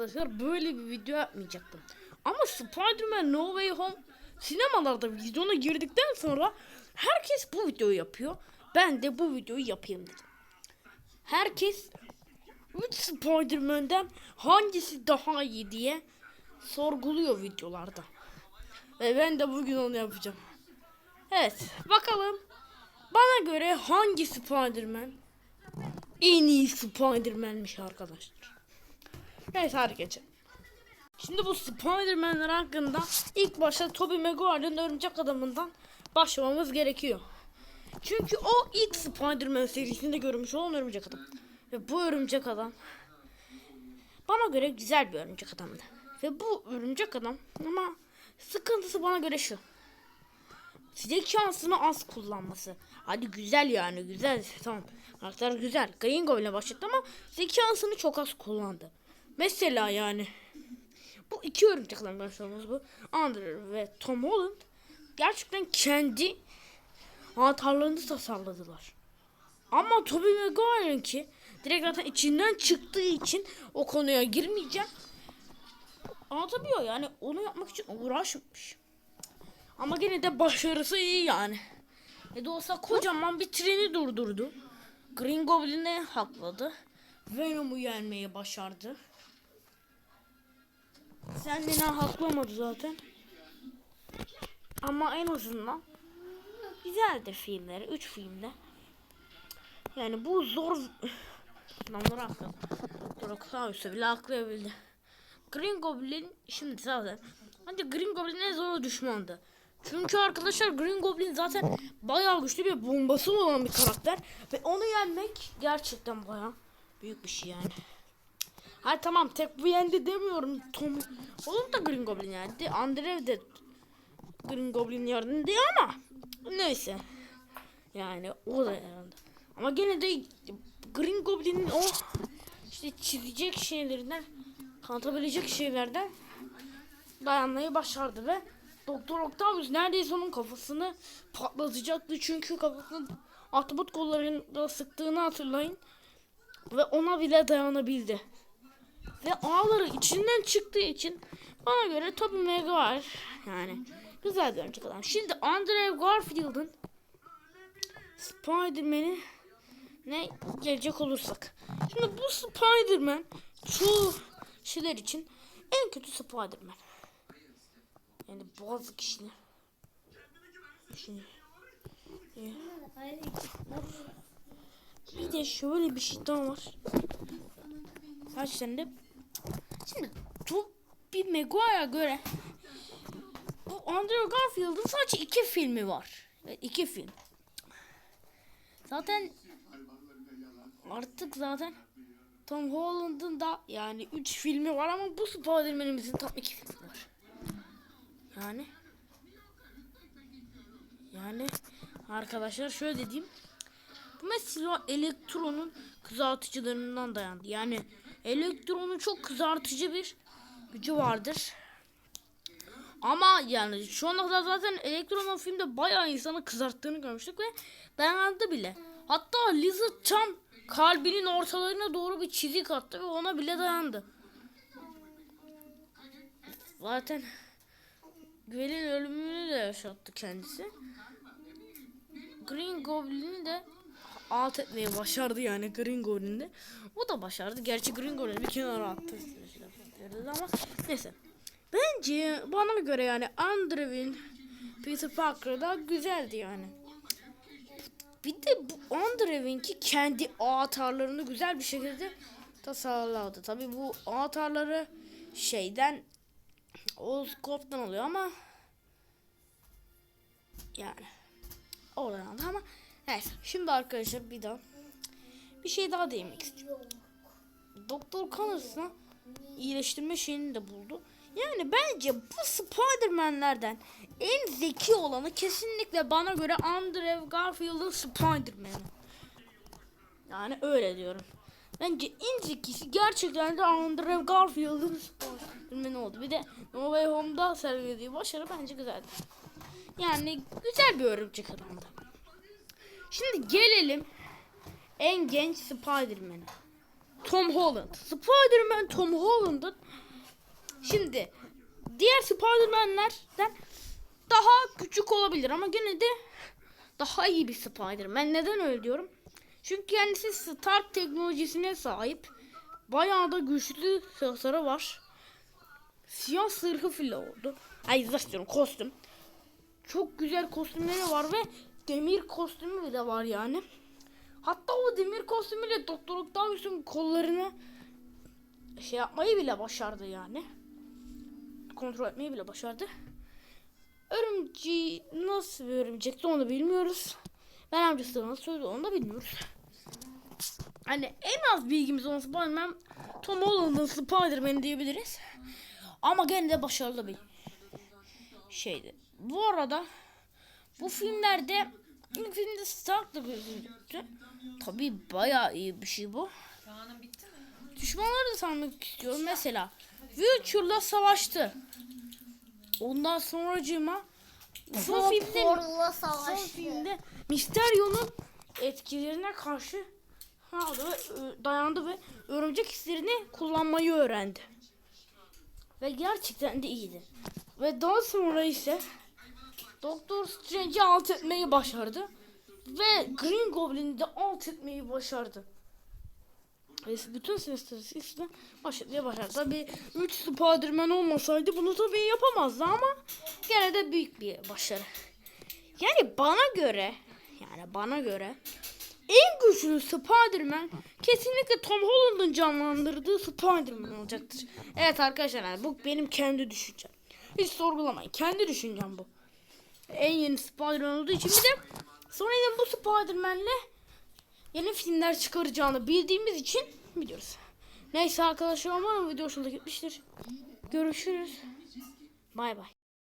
Arkadaşlar böyle bir video yapmayacaktım. Ama Spider-Man No Way Home sinemalarda vizyona girdikten sonra herkes bu videoyu yapıyor. Ben de bu videoyu yapayım dedim. Herkes 3 Spider-Man'den hangisi daha iyi diye sorguluyor videolarda. Ve ben de bugün onu yapacağım. Evet bakalım bana göre hangi Spider-Man en iyi Spider-Man'miş arkadaşlar. Neyse hadi geçelim. Şimdi bu Spider-Man'ler hakkında ilk başta Tobey Maguire'ın Örümcek Adamı'ndan başlamamız gerekiyor. Çünkü o ilk Spider-Man serisinde görmüş olan Örümcek Adam. Ve bu Örümcek Adam bana göre güzel bir Örümcek Adamdı. Ve bu Örümcek Adam ama sıkıntısı bana göre şu. Zekasını az kullanması. Hadi güzel yani güzel tamam. Karakter güzel. Green Goblin'e başladı ama zekasını çok az kullandı. Mesela yani bu iki örümcek adam başlamamız bu. Andrew ve Tom Holland gerçekten kendi hatalarını tasarladılar. Ama Tobey Maguire'ın ki direkt zaten içinden çıktığı için o konuya girmeyeceğim. Anlatabiliyor yani onu yapmak için uğraşmış. Ama gene de başarısı iyi yani. Ne de olsa kocaman bir treni durdurdu. Green Goblin'i hakladı. Venom'u yenmeyi başardı. Kendini haklamadı zaten. Ama en azından güzeldi filmleri. Üç filmde. Yani bu zor adamları haklı. Doktor Octavius'u bile haklayabildi. Green Goblin şimdi zaten bence Green Goblin en zor düşmandı. Çünkü arkadaşlar Green Goblin zaten bayağı güçlü bir bombası olan bir karakter ve onu yenmek gerçekten bayağı büyük bir şey yani. Hayır tamam tek bu yendi demiyorum. Tom onun da Green Goblin yendi. Andrew de Green Goblin yendi ama neyse. Yani o da yendi. Ama gene de Green Goblin'in o işte çizecek şeylerinden kanıtabilecek şeylerden dayanmayı başardı ve Doktor Octavius neredeyse onun kafasını patlatacaktı çünkü kafasını ahtapot kollarında sıktığını hatırlayın ve ona bile dayanabildi. Ve ağları içinden çıktığı için bana göre Tobey Maguire yani güzel bir örümcek adam. Şimdi Andrew Garfield'ın Spider-Man'i ne gelecek olursak. Şimdi bu Spider-Man çoğu şeyler için en kötü Spider-Man. Yani bazı kişiler. Şimdi, bir de şöyle bir şey daha var. De Şimdi Tobey Maguire'a göre bu Andrew Garfield'ın sadece iki filmi var. Evet, iki film. Zaten artık zaten Tom Holland'ın da yani üç filmi var ama bu Spider-Man'imizin tam iki filmi var. Yani yani arkadaşlar şöyle dediğim bu mesela elektronun kızartıcılarından dayandı. Yani elektronun çok kızartıcı bir gücü vardır. Ama yani şu ana kadar zaten elektronun filmde bayağı insanı kızarttığını görmüştük ve dayandı bile. Hatta Lizard tam kalbinin ortalarına doğru bir çizik attı ve ona bile dayandı. Zaten Gwen'in ölümünü de yaşattı kendisi. Green Goblin'i de alt etmeyi başardı yani Green Goblin'de. O da başardı. Gerçi Green Goblin'i bir kenara attı. Ama neyse. Bence bana göre yani Andrew'in Peter Parker da güzeldi yani. Bir de bu Andrew'inki kendi avatarlarını güzel bir şekilde tasarladı. Tabi bu avatarları şeyden o scope'dan oluyor ama yani oradan aldı ama neyse şimdi arkadaşlar bir daha bir şey daha değinmek istiyorum. Doktor Connors'ın iyileştirme şeyini de buldu. Yani bence bu Spider-Man'lerden en zeki olanı kesinlikle bana göre Andrew Garfield'ın Spider-Man'i. Yani öyle diyorum. Bence en zekisi gerçekten de Andrew Garfield'ın Spider-Man'i oldu. Bir de No Way Home'da sergilediği başarı bence güzeldi. Yani güzel bir örümcek adamdı. Şimdi gelelim en genç Spider-Man'e. Tom Holland. Spider-Man Tom Holland'ın Şimdi diğer Spider-Man'lerden daha küçük olabilir ama gene de daha iyi bir Spider-Man. Neden öyle diyorum? Çünkü kendisi Stark teknolojisine sahip. Bayağı da güçlü tasarı var. Siyah zırhı file oldu. Ay zırh diyorum kostüm. Çok güzel kostümleri var ve demir kostümü bile var yani. Hatta o demir kostümüyle Doktor Octavius'un kollarını şey yapmayı bile başardı yani. Kontrol etmeyi bile başardı. Örümceği nasıl bir örümcekti onu bilmiyoruz. Ben amcası nasıl söyledi onu da bilmiyoruz. Hani en az bilgimiz olan Spider-Man Tom Holland'ın Spider-Man diyebiliriz. Ama gene de başarılı bir şeydi. Bu arada bu filmlerde ilk filmde Stark'la gözüktü. Tabii bayağı iyi bir şey bu. Kaan'ın bitti mi? Düşmanları da sanmak istiyorum. Mesela Vulture'la savaştı. Ondan sonracığıma son filmde son filmde Mysterio'nun etkilerine karşı aldı ve dayandı ve örümcek hislerini kullanmayı öğrendi. Ve gerçekten de iyiydi. Ve daha sonra ise Doktor Strange'i alt etmeyi başardı. Ve Green Goblin'i de alt etmeyi başardı. Ve bütün Sinister Six'le baş etmeyi başardı. Tabi 3 Spider-Man olmasaydı bunu tabii yapamazdı ama gene de büyük bir başarı. Yani bana göre yani bana göre en güçlü Spider-Man kesinlikle Tom Holland'ın canlandırdığı Spider-Man olacaktır. Evet arkadaşlar yani bu benim kendi düşüncem. Hiç sorgulamayın. Kendi düşüncem bu. En yeni Spider-Man olduğu için bir de sonradan bu Spider-Man'le yeni filmler çıkaracağını bildiğimiz için biliyoruz. Neyse arkadaşlar umarım video hoşunuza gitmiştir. Görüşürüz. Bay bay.